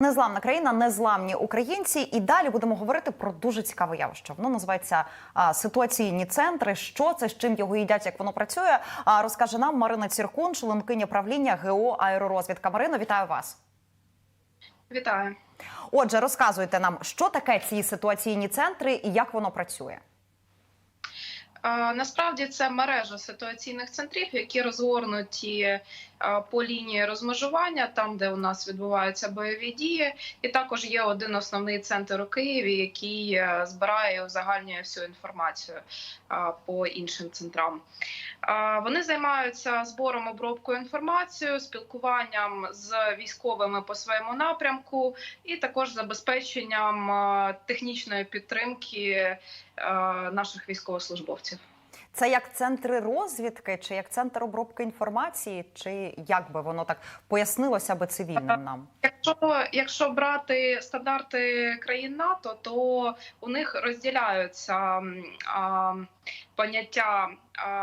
Незламна країна, незламні українці. І далі будемо говорити про дуже цікаве явище. Воно називається а, ситуаційні центри. Що це, з чим його їдять, як воно працює? А, розкаже нам Марина Ціркун, членкиня правління ГО Аеророзвідка. Марино, вітаю вас. Вітаю. Отже, розказуйте нам, що таке ці ситуаційні центри і як воно працює. Насправді це мережа ситуаційних центрів, які розгорнуті е, по лінії розмежування, там де у нас відбуваються бойові дії, і також є один основний центр у Києві, який е, збирає і узагальнює всю інформацію по іншим центрам. Вони займаються збором обробкою інформації, спілкуванням з військовими по своєму напрямку, і також забезпеченням е, технічної підтримки наших військовослужбовців. Це як центри розвідки, чи як центр обробки інформації, чи як би воно так пояснилося би цивільним нам? Якщо, якщо брати стандарти країн НАТО, то у них розділяються а, поняття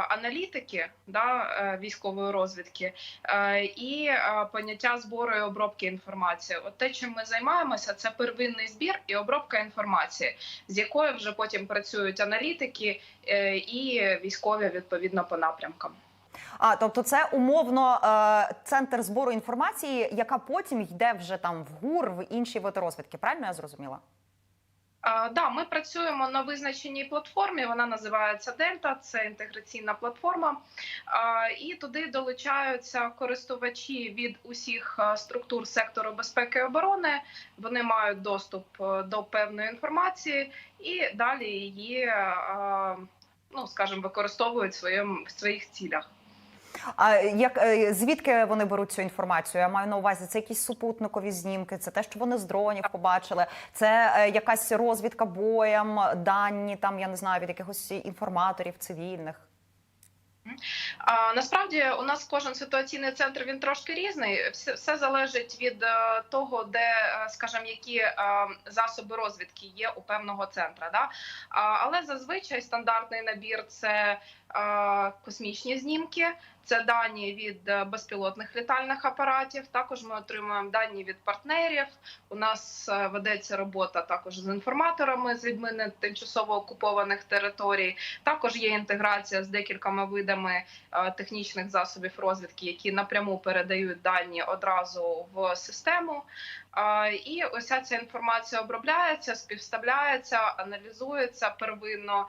аналітики да, е, військової розвідки е, і поняття збору і обробки інформації. От те, чим ми займаємося, це первинний збір і обробка інформації, з якою вже потім працюють аналітики е, і військові відповідно по напрямкам. А тобто, це умовно е, центр збору інформації, яка потім йде вже там в ГУР, в інші види розвідки. Правильно я зрозуміла? Да, ми працюємо на визначеній платформі. Вона називається Дельта. Це інтеграційна платформа. І туди долучаються користувачі від усіх структур сектору безпеки і оборони. Вони мають доступ е, до певної інформації і далі її, ну скажімо, використовують в своєму в своїх цілях. А як е, звідки вони беруть цю інформацію? Я маю на увазі, це якісь супутникові знімки, це те, що вони з дронів побачили, це е, якась розвідка боєм, дані там, я не знаю, від якихось інформаторів цивільних. Насправді у нас кожен ситуаційний центр він трошки різний. Все, все залежить від е, того, де, скажімо, які засоби розвідки є у певного центра. Да? Але зазвичай стандартний набір це космічні знімки, це дані від е, безпілотних літальних апаратів. Також ми отримуємо дані від партнерів. У нас е, ведеться робота також з інформаторами з на тимчасово окупованих територій. Також є інтеграція з декількома видами е, технічних засобів розвідки, які напряму передають дані одразу в систему. І ось ця інформація обробляється, співставляється, аналізується первинно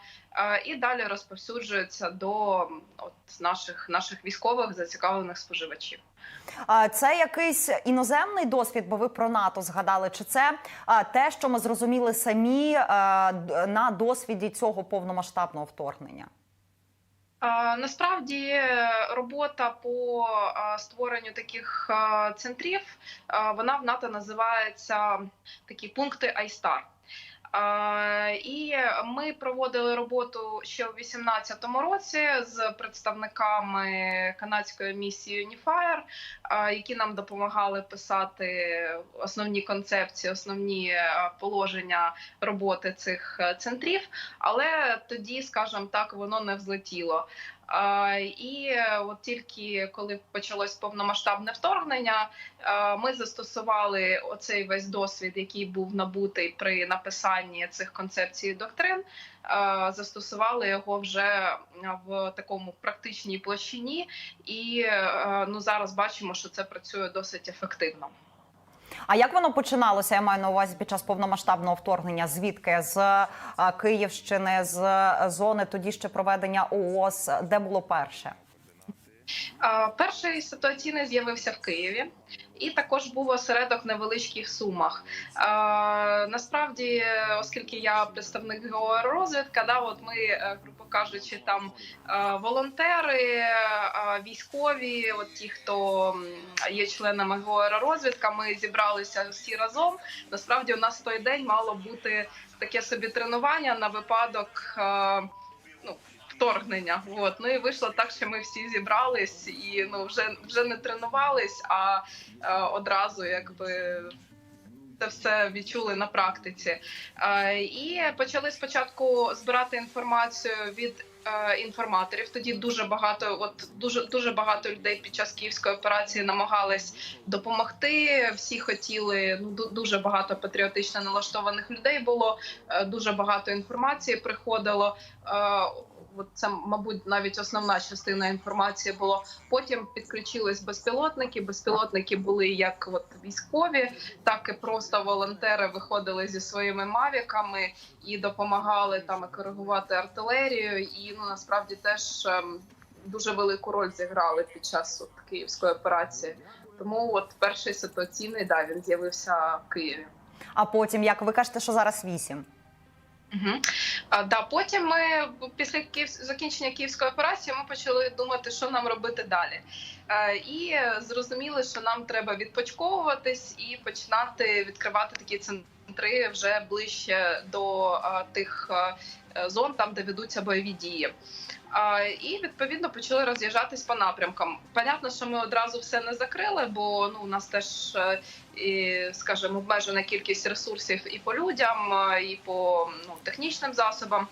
і далі розповсюджується до от наших наших військових зацікавлених споживачів. Це якийсь іноземний досвід, бо ви про НАТО згадали? Чи це те, що ми зрозуміли самі на досвіді цього повномасштабного вторгнення? Насправді робота по створенню таких центрів вона в НАТО називається такі пункти ISTAR. І ми проводили роботу ще у 2018 році з представниками канадської місії Unifier, які нам допомагали писати основні концепції, основні положення роботи цих е, центрів. Але тоді, скажімо так, воно не взлетіло. І е, от тільки коли почалось повномасштабне вторгнення, е, ми застосували оцей весь досвід, який був набутий при написанні цих концепцій доктрин. е, Застосували його вже в такому практичній площині, і ну зараз бачимо, що це працює досить ефективно. А як воно починалося? Я маю на увазі під час повномасштабного вторгнення. Звідки з Київщини, з зони тоді ще проведення ООС, де було перше? Перший ситуаційний з'явився в Києві, і також був осередок в невеличких сумах. А, Насправді, оскільки я представник георозвідка, да, от ми, е, грубо кажучи, там е, волонтери, е, військові, от ті, хто є членами георозвідка, ми зібралися всі разом. Насправді, у нас той день мало бути таке собі тренування на випадок. е, Ну, вторгнення. От. Ну і вийшло так, що ми всі зібрались і ну вже вже не тренувались, а е, одразу якби. Це все відчули на практиці, Е, і почали спочатку збирати інформацію від е, інформаторів. Тоді дуже багато, от дуже дуже багато людей під час київської операції намагались допомогти. Всі хотіли. Ну дуже багато патріотично налаштованих людей було. е, Дуже багато інформації приходило. От це, мабуть, навіть основна частина інформації було. Потім підключились безпілотники. Безпілотники були як от військові, так і просто волонтери виходили зі своїми мавіками і допомагали там коригувати артилерію. І ну насправді теж ем, дуже велику роль зіграли під час от, київської операції. Тому от перший ситуаційний да він з'явився в Києві. А потім, як ви кажете, що зараз вісім. Угу. А, да, потім ми після Київ... закінчення київської операції ми почали думати, що нам робити далі. Е, і зрозуміли, що нам треба відпочковуватись і починати відкривати такі центри вже ближче до тих е, зон, там де ведуться бойові дії. І відповідно почали роз'їжджатись по напрямкам. Понятно, що ми одразу все не закрили, бо ну у нас теж е, скажімо, обмежена кількість ресурсів і по людям, і по ну, технічним засобам.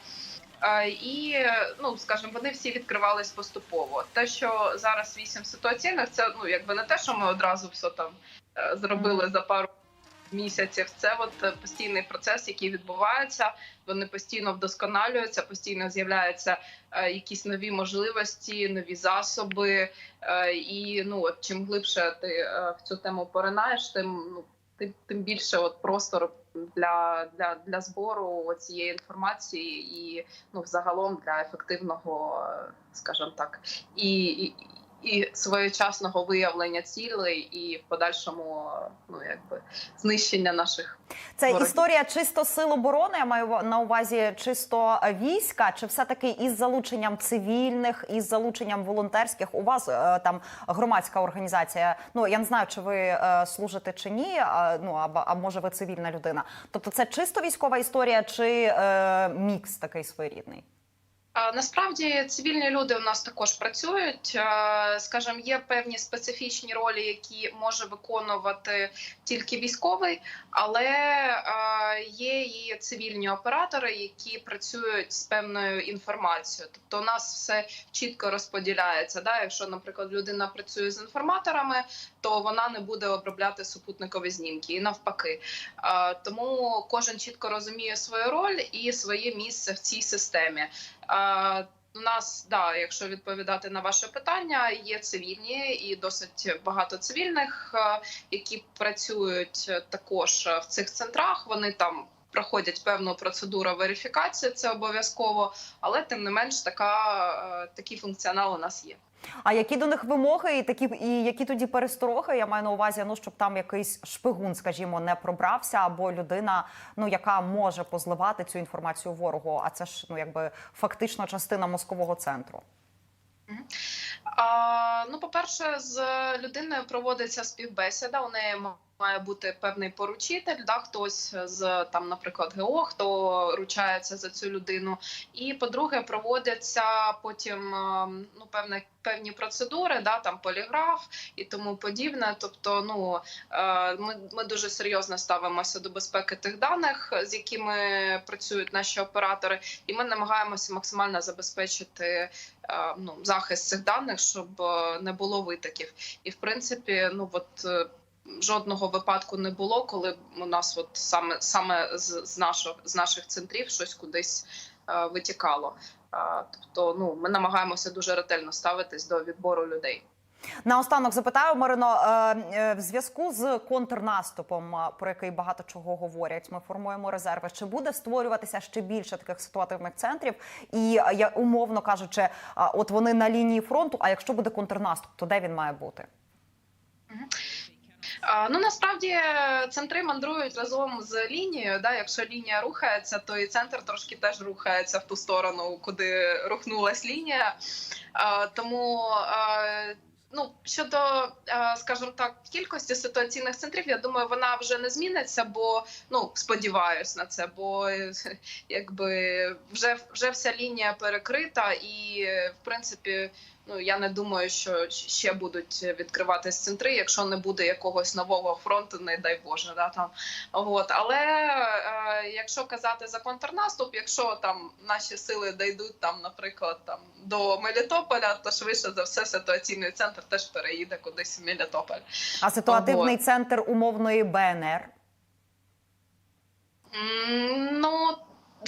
І ну скажімо, вони всі відкривались поступово. Те, що зараз вісім ситуаційних, це ну якби не те, що ми одразу все там е, зробили за пару місяців. Це от е, постійний процес, який відбувається. Вони постійно вдосконалюються, постійно з'являються е, якісь нові можливості, нові засоби. Е, і ну от чим глибше ти в цю тему поринаєш, тим ну тим, тим більше от простор для, для, для збору цієї інформації і ну взагалом для ефективного, скажімо так, і і своєчасного виявлення цілей, і в подальшому ну якби знищення наших Це ворогів. історія чисто сил оборони. Я маю на увазі чисто війська, чи все таки із залученням цивільних, із залученням волонтерських? У вас е, там громадська організація. Ну я не знаю, чи ви е, служите чи ні. Ну або а може ви цивільна людина. Тобто, це чисто військова історія, чи е, мікс такий своєрідний? Насправді цивільні люди у нас також працюють. Скажімо, є певні специфічні ролі, які може виконувати тільки військовий, але є і цивільні оператори, які працюють з певною інформацією. Тобто, у нас все чітко розподіляється. Да? Якщо, наприклад, людина працює з інформаторами, то вона не буде обробляти супутникові знімки і навпаки. Тому кожен чітко розуміє свою роль і своє місце в цій системі. У нас, да, якщо відповідати на ваше питання, є цивільні і досить багато цивільних, які працюють також в цих центрах. Вони там проходять певну процедуру верифікації, це обов'язково, але тим не менш, така е, такий функціонал у нас є. А які до них вимоги, і такі і які тоді перестороги? Я маю на увазі, ну щоб там якийсь шпигун, скажімо, не пробрався, або людина, ну яка може позливати цю інформацію ворогу. А це ж ну якби фактично частина мозкового центру. А, ну, по-перше, з людиною проводиться співбесіда. У неї має бути певний поручитель, да, хтось з там, наприклад, ГО, хто ручається за цю людину. І по-друге, проводяться потім е, ну, певне, певні процедури, да, там поліграф і тому подібне. Тобто, ну е, ми, ми дуже серйозно ставимося до безпеки тих даних, з якими працюють наші оператори, і ми намагаємося максимально забезпечити е, ну, захист цих даних, щоб не було витоків. І в принципі, ну от. Жодного випадку не було, коли у нас от саме саме з, з наших з наших центрів щось кудись е, витікало. Е, тобто, ну ми намагаємося дуже ретельно ставитись до відбору людей. Наостанок запитаю Марино, е, е, в зв'язку з контрнаступом, е, про який багато чого говорять. Ми формуємо резерви. Чи буде створюватися ще більше таких ситуативних центрів? І я умовно кажучи, от вони на лінії фронту. А якщо буде контрнаступ, то де він має бути? Ну насправді е, центри мандрують разом з лінією. Да? Якщо лінія рухається, то і центр трошки теж рухається в ту сторону, куди рухнулась лінія. Тому е, ну щодо, е, скажімо так, кількості ситуаційних центрів, я думаю, вона вже не зміниться, бо ну сподіваюсь на це, бо е, якби вже вже вся лінія перекрита, і е, в принципі Ну я не думаю, що ще будуть відкриватись центри, якщо не буде якогось нового фронту, не дай Боже, да там. От але е, якщо казати за контрнаступ, якщо там наші сили дійдуть там, наприклад, там до Мелітополя, то швидше за все ситуаційний центр теж переїде кудись в Мелітополь. А ситуативний Вот. центр умовної БНР.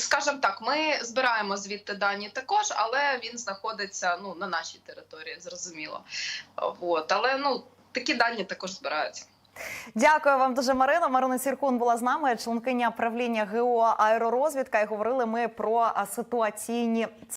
Скажімо так, ми збираємо звідти дані також, але він знаходиться ну, на нашій території, зрозуміло. От. Але ну, такі дані також збираються. Дякую вам дуже, Марина. Марина Сіркун була з нами, членкиня правління ГО Аеророзвідка. І говорили ми про ситуаційні